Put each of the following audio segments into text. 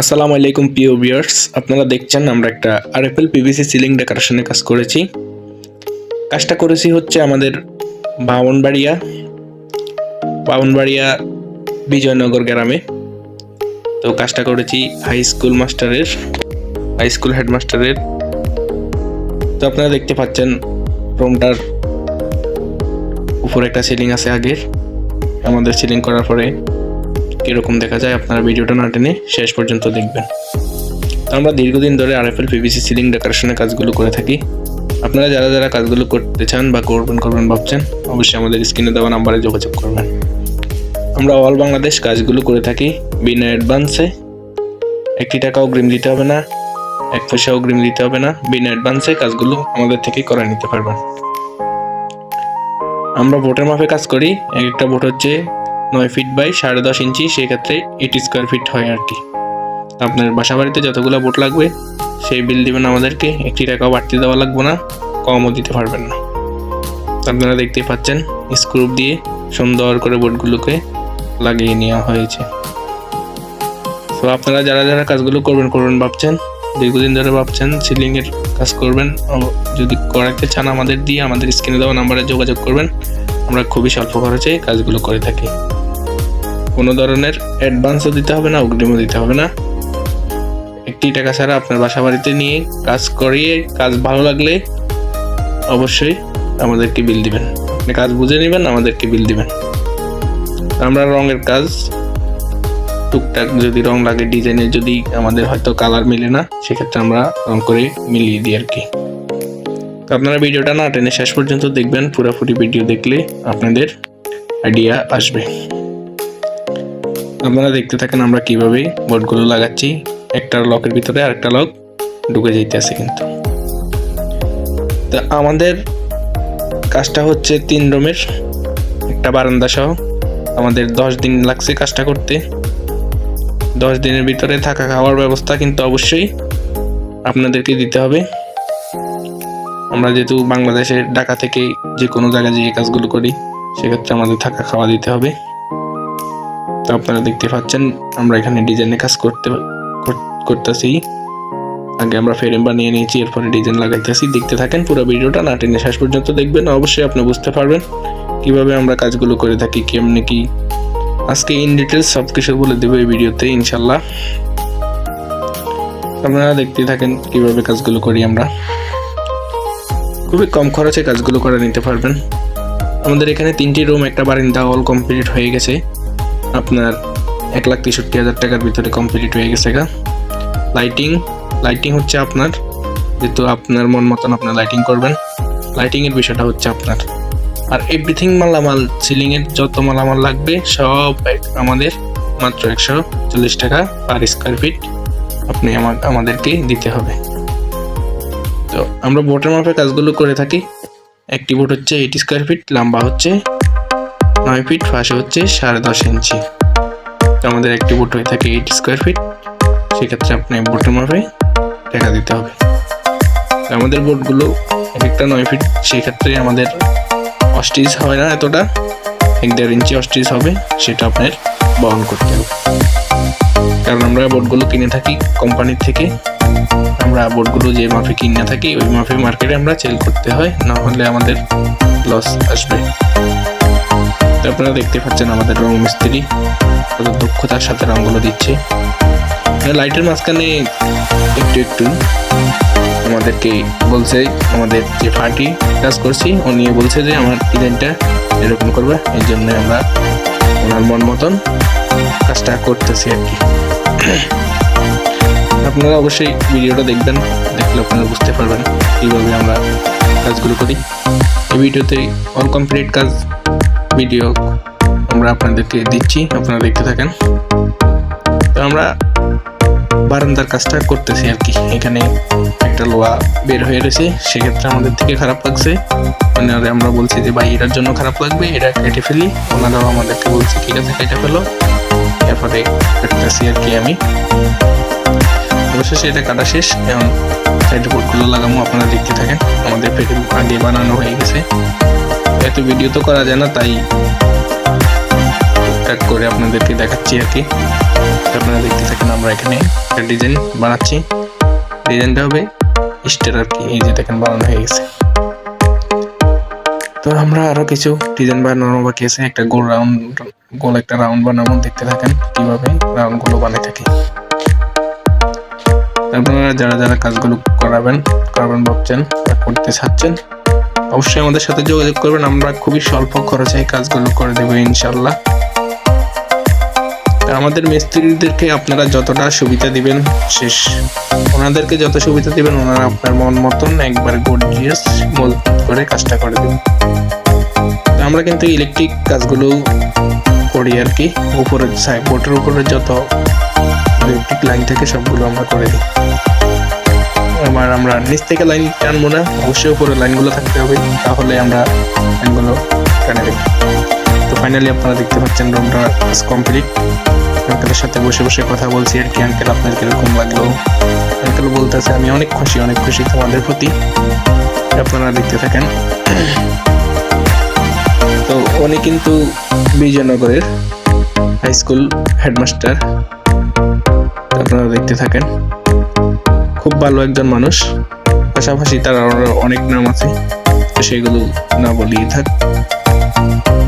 আসসালামু আলাইকুম পিও ভিউয়ার্স আপনারা দেখছেন, আমরা একটা আরএফএল পিভিসি সিলিং ডেকোরেশনের কাজ করেছি। কাজটা করেছি হচ্ছে আমাদের বাউনবাড়িয়া বাউনবাড়িয়া বিজয়নগর গ্রামে। তো কাজটা করেছি হাই স্কুল মাস্টারের হাই স্কুল হেডমাস্টারের তো আপনারা দেখতে পাচ্ছেন, রুমটার উপরে একটা সিলিং আছে আগের। আমাদের সিলিং করার পরে কীরকম দেখা যায় আপনারা ভিডিওটা না টেনে শেষ পর্যন্ত দেখবেন। তো আমরা দীর্ঘদিন ধরে আরএফএল পিভিসি সিলিং ডেকোরেশনের কাজগুলো করে থাকি। আপনারা যারা যারা কাজগুলো করতে চান বা করবেন করবেন ভাবছেন, অবশ্যই আমাদের স্ক্রিনে দেওয়া নাম্বারে যোগাযোগ করবেন। আমরা অল বাংলাদেশ কাজগুলো করে থাকি বিনা অ্যাডভান্সে। একটি টাকা অগ্রিম দিতে হবে না, এক পয়সা অগ্রিম দিতে হবে না, বিনা অ্যাডভান্সে কাজগুলো আমাদের থেকে করে নিতে পারবেন। আমরা ভোটের মাপে কাজ করি, এক একটা ভোট হচ্ছে নয় ফিট বাই সাড়ে দশ ইঞ্চি সেক্ষেত্রে এইট স্কোয়ার ফিট হয় আর কি। আপনার বাসা বাড়িতে যতগুলো বোট লাগবে, সেই বিল দেবেন আমাদেরকে। একটি টাকাও বাড়তি দেওয়া লাগবে না, কমও দিতে পারবেন না। আপনারা দেখতেই পাচ্ছেন স্ক্রুপ দিয়ে সুন্দর করে বোটগুলোকে লাগিয়ে নেওয়া হয়েছে। তো আপনারা যারা যারা কাজগুলো করবেন করবেন ভাবছেন, দীর্ঘদিন ধরে ভাবছেন সিলিংয়ের কাজ করবেন যদি করাতে চান আমাদের দিয়ে, আমাদের স্ক্রিনে দেওয়া নাম্বারে যোগাযোগ করবেন। আমরা খুবই স্বল্প খরচে কাজগুলো করে থাকি। কোনো ধরনের অ্যাডভান্সও দিতে হবে না, অগ্রিমও দিতে হবে না। একটি টাকা ছাড়া আপনার বাসা বাড়িতে নিয়ে কাজ করিয়ে কাজ ভালো লাগলে অবশ্যই আমাদেরকে বিল দিবেন। আপনি কাজ বুঝে নেবেন, আমাদেরকে বিল দিবেন। আমরা রঙের কাজ, টুকটাক যদি রং লাগে ডিজাইনের যদি আমাদের হয়তো কালার মিলে না, সেক্ষেত্রে আমরা রং করে মিলিয়ে দিই আর কি আপনারা ভিডিওটা না টেনে শেষ পর্যন্ত দেখবেন, পুরোপুরি ভিডিও দেখলে আপনাদের আইডিয়া আসবে। আপনারা দেখতে থাকেন আমরা কীভাবে বোর্ডগুলো লাগাচ্ছি। একটা লকের ভিতরে আরেকটা লক ঢুকে যাইতেছে কিন্তু। তো আমাদের কাজটা হচ্ছে তিন রুমের একটা বারান্দা সহ। আমাদের দশ দিন লাগছে কাজটা করতে। দশ দিনের ভিতরে থাকা খাওয়ার ব্যবস্থা কিন্তু অবশ্যই আপনাদেরকে দিতে হবে। আমরা যেহেতু বাংলাদেশের ঢাকা থেকে যে কোনো জায়গায় যেয়ে কাজগুলো করি, সেক্ষেত্রে আমাদের থাকা খাওয়া দিতে হবে। তো আপনারা দেখতে পাচ্ছেন, আমরা এখানে ডিজাইনে কাজ করতে করতেছি। আগে আমরা ফ্রেম বানিয়ে নিয়েছি, এরপরে ডিজাইন লাগাইতেছি। দেখতে থাকেন, পুরো ভিডিওটা না টেনে শেষ পর্যন্ত দেখবেন। অবশ্যই আপনি বুঝতে পারবেন কীভাবে আমরা কাজগুলো করে থাকি, কেমনি কি। আজকে ইন ডিটেলস সব কিছু বলে দেবো এই ভিডিওতে, ইনশাল্লাহ। আপনারা দেখতে থাকেন কীভাবে কাজগুলো করি আমরা। খুবই কম খরচে কাজগুলো করে নিতে পারবেন। আমাদের এখানে তিনটি রুম একটা বারিন্দা অল কমপ্লিট হয়ে গেছে। আপনার এক লাখ তেষট্টি হাজার টাকার ভিতরে কমপ্লিট হয়ে গেছে গা। লাইটিং লাইটিং হচ্ছে আপনার, যেহেতু আপনার মন মতন আপনার লাইটিং করবেন। লাইটিংয়ের বিষয়টা হচ্ছে আপনার। আর এভরিথিং মালামাল সিলিংয়ের যত মালামাল লাগবে, সব আমাদের, মাত্র একশো চল্লিশ টাকা পার স্কোয়ার ফিট আপনি আমাদেরকে দিতে হবে। তো আমরা বোটের মাপে কাজগুলো করে থাকি। একটি বোট হচ্ছে এইট স্কোয়ার ফিট লম্বা হচ্ছে নয় ফিট ফাঁসে হচ্ছে সাড়ে দশ ইঞ্চি। তো আমাদের একটি বোট হয়ে থাকে এইট স্কোয়ার ফিট সেক্ষেত্রে আপনি বোটের মাপে টাকা দিতে হবে। আমাদের বোটগুলো এক একটা নয় ফিট, সেক্ষেত্রে আমাদের অস্টিজ হয় না এতটা। এক দেড় ইঞ্চি অস্টিজ হবে, সেটা আপনার বহন করতে হবে। কারণ আমরা বোটগুলো কিনে থাকি কোম্পানির থেকে। আমরা বোটগুলো যে মাপে কিনে থাকি, ওই মাপে মার্কেটে আমরা সেল করতে হয়, না হলে আমাদের লস আসবে। আপনারা দেখতে পাচ্ছেন আমাদের রং মিস্ত্রি। কত দক্ষতার সাথে রঙগুলো দিচ্ছে। লাইটের মাঝখানে একটু একটু আমাদেরকে বলছে, আমাদের যে পার্টি কাজ করছি ও নিয়ে বলছে যে আমার ডিজাইনটা এরকম করবে। এই জন্য আমরা ওনার মন মতন কাজটা করতেছি আর কি। আপনারা অবশ্যই ভিডিওটা দেখবেন, দেখলে আপনারা বুঝতে পারবেন কীভাবে আমরা কাজগুলো করি। এই ভিডিওতে অল কমপ্লিট কাজ ভিডিও আমরা আপনাদেরকে দিচ্ছি, আপনারা দেখতে থাকেন। তো আমরা বারান্দার কাজটা করতেছি আর কি। এখানে একটা লোহা বের হয়ে রয়েছে সেক্ষেত্রে আমাদের থেকে খারাপ লাগছে। ওনারা আমরা বলছি যে, ভাই, এটার জন্য খারাপ লাগবে, এটা কেটে ফেলি। ওনারাও আমাদেরকে বলছে, ঠিক আছে, কেটে ফেলো। এরপরে কাটতেছি আর কি আমি। অবশেষে এটা কাটা শেষ, এখন সাইড বোর্ডগুলো লাগামো, আপনারা দেখতে থাকেন। আমাদের পেটে আগে বানানো হয়ে গেছে। এত ভিডিও তো করা যায় না, তাই টুকটাক করে আপনাদেরকে দেখাচ্ছি আর কি। আপনারা দেখতে থাকেন, আমরা এখানে একটা ডিজাইন বানাচ্ছি। ডিজাইনটা হবে স্টার আর কি, এই যে দেখেন, বানানো হয়ে গেছে। তো আমরা আরও কিছু ডিজাইন বানানো বাকি আছে, একটা গোল রাউন্ড গোল একটা রাউন্ড বানাবো, দেখতে থাকেন কীভাবে রাউন্ডগুলো বানিয়ে থাকি। আপনারা যারা যারা কাজগুলো করাবেন করাবেন, ভাবছেন বা করতে চাচ্ছেন অবশ্যই আমাদের সাথে যোগাযোগ করবেন। আমরা খুবই স্বল্প খরচে এই কাজগুলো করে দেবো ইনশাল্লাহ। আমাদের মিস্ত্রিদেরকে আপনারা যতটা সুবিধা দিবেন, শেষ। ওনাদেরকে যত সুবিধা দিবেন, ওনারা আপনার মন মতন একবার গর্জিয়াস মজবুত করে কাজটা করে দেবেন। আমরা কিন্তু ইলেকট্রিক কাজগুলো করি আর কি। উপরে বোর্ডের উপরে যত ইলেকট্রিক লাইন থেকে, সবগুলো আমরা করে দিই। আমার আমরা নিচ থেকে লাইন টানবো না, অবশ্যই উপরে লাইনগুলো থাকতে হবে, তাহলে আমরা লাইনগুলো টানে দেবো তো ফাইনালি আপনারা দেখতে পাচ্ছেন রুমটা কমপ্লিট আঙ্কেলের সাথে বসে বসে কথা বলছি, আর কি আঙ্কেল আপনার কীরকম লাগল? আঙ্কেল বলতেছে, আমি অনেক খুশি অনেক খুশি তোমাদের প্রতি। আপনারা দেখতে থাকেন। তো উনি কিন্তু বিজয়নগরের হাই স্কুল হেডমাস্টার আপনারা দেখতে থাকেন। খুব ভালো একজন মানুষ। পাশাপাশি তার আরও অনেক নাম আছে। সেগুলো না বলিয়ে থাক,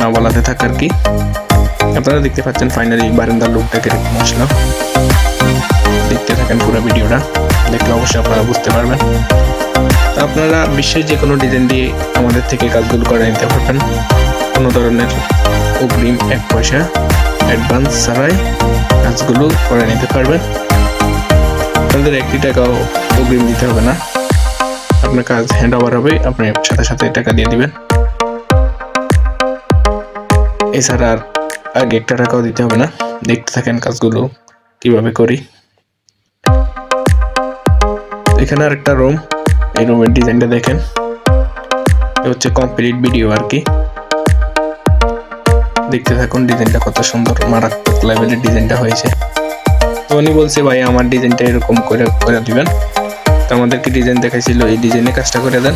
না বলাতে থাক আর কি। আপনারা দেখতে পাচ্ছেন ফাইনালি বারান্দার লুকটা কীরকম আসলো দেখতে থাকেন পুরো ভিডিওটা। দেখলে অবশ্যই আপনারা বুঝতে পারবেন। আপনারা বিশ্বের যে কোনো ডিজাইন দিয়ে আমাদের থেকে কাজগুলো করে নিতে পারবেন। কোনো ধরনের অগ্রিম এক পয়সা অ্যাডভান্স ছাড়াই কাজগুলো করে নিতে পারবেন। আপনাদের একটি টাকাও অগ্রিম দিতে হবে না। আপনার কাজ হ্যান্ড ওভার হবে, আপনি সাথে সাথে টাকা দিয়ে দিবেন। এছাড়া আর আগে একটা টাকাও দিতে হবে না। দেখতে থাকেন কাজগুলো কীভাবে করি। এখানে আর একটা রুম এই রুমের ডিজাইনটা দেখেন। হচ্ছে কমপ্লিট ভিডিও আর কি। দেখতে থাকুন ডিজাইনটা কত সুন্দর, মারাত্মক লেভেলের ডিজাইনটা হয়েছে। তো উনি বলছে, ভাই, আমার ডিজাইনটা এরকম করে করে দিবেন। তো আমাদেরকে ডিজাইন দেখাইছিল, এই ডিজাইনে কাজটা করে দেন।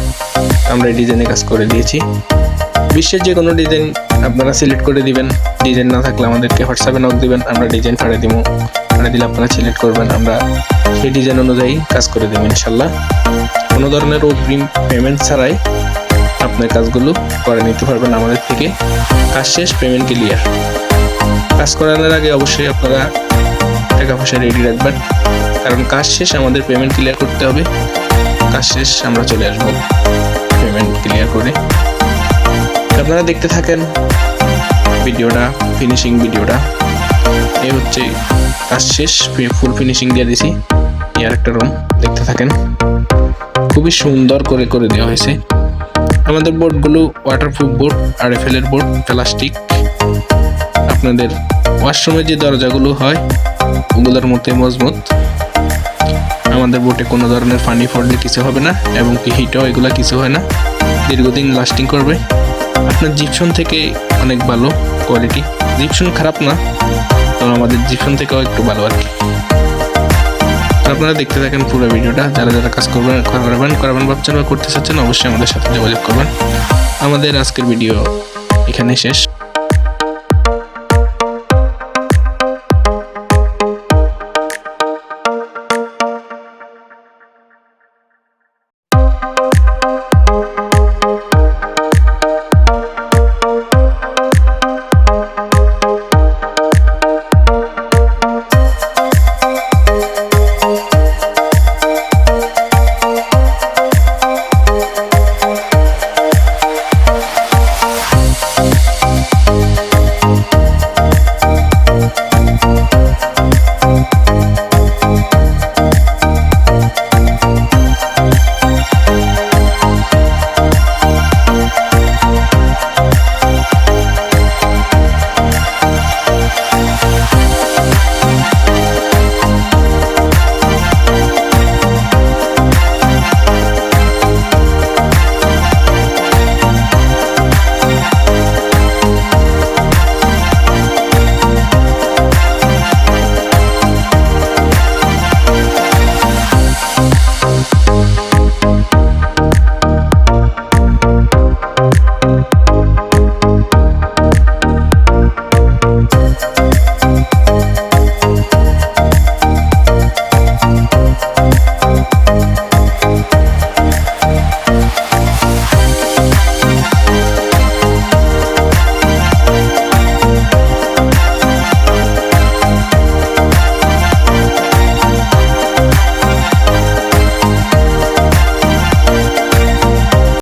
আমরা এই ডিজাইনে কাজ করে দিয়েছি। বিশ্বের যে কোনো ডিজাইন আপনারা সিলেক্ট করে দিবেন। ডিজাইন না থাকলে আমাদেরকে হোয়াটসঅ্যাপে নক দিবেন, আমরা ডিজাইন ফাড়ে দিব। ফাড়ে দিলে আপনারা সিলেক্ট করবেন, আমরা সেই ডিজাইন অনুযায়ী কাজ করে দেবো, ইনশাল্লাহ। কোনো ধরনের অগ্রিম পেমেন্ট ছাড়াই আপনার কাজগুলো করে নিতে পারবেন আমাদের থেকে। কাজ শেষ পেমেন্ট ক্লিয়ার কাজ করানোর আগে অবশ্যই আপনারা টাকা পয়সা রেডি রাখবেন। কারণ কাজ শেষ, আমাদের পেমেন্ট ক্লিয়ার করতে হবে। কাজ শেষ, আমরা চলে আসব পেমেন্ট ক্লিয়ার করে। আপনারা দেখতে থাকেন ভিডিওটা ফিনিশিং ভিডিওটা। এই হচ্ছে কাজ শেষ ফুল ফিনিশিং দিয়ে দিছি। আর একটা রুম দেখতে থাকেন। খুবই সুন্দর করে করে দেওয়া হয়েছে। আমাদের বোর্ডগুলো ওয়াটারপ্রুফ বোর্ড আর এফ এর বোর্ড প্লাস্টিক আপনাদের ওয়াশরুমের যে দরজাগুলো হয় ওগুলোর মধ্যে মজবুত। আমাদের বোটে কোনো ধরনের পানি পড়লে কিছু হবে না এবং কি হিটও এগুলো কিছু হয় না। দীর্ঘদিন লাস্টিং করবে। আপনার জিপসন থেকে অনেক ভালো কোয়ালিটি জিপসন খারাপ না তো আমাদের জিপসন থেকেও একটু ভালো আর কি। আপনারা দেখতে থাকেন পুরো ভিডিওটা। যারা যারা কাজ করবেন, করাবেন করাবেন, ভাবছেন বা করতে চাচ্ছেন, অবশ্যই আমাদের সাথে যোগাযোগ করবেন। আমাদের আজকের ভিডিও এখানে শেষ।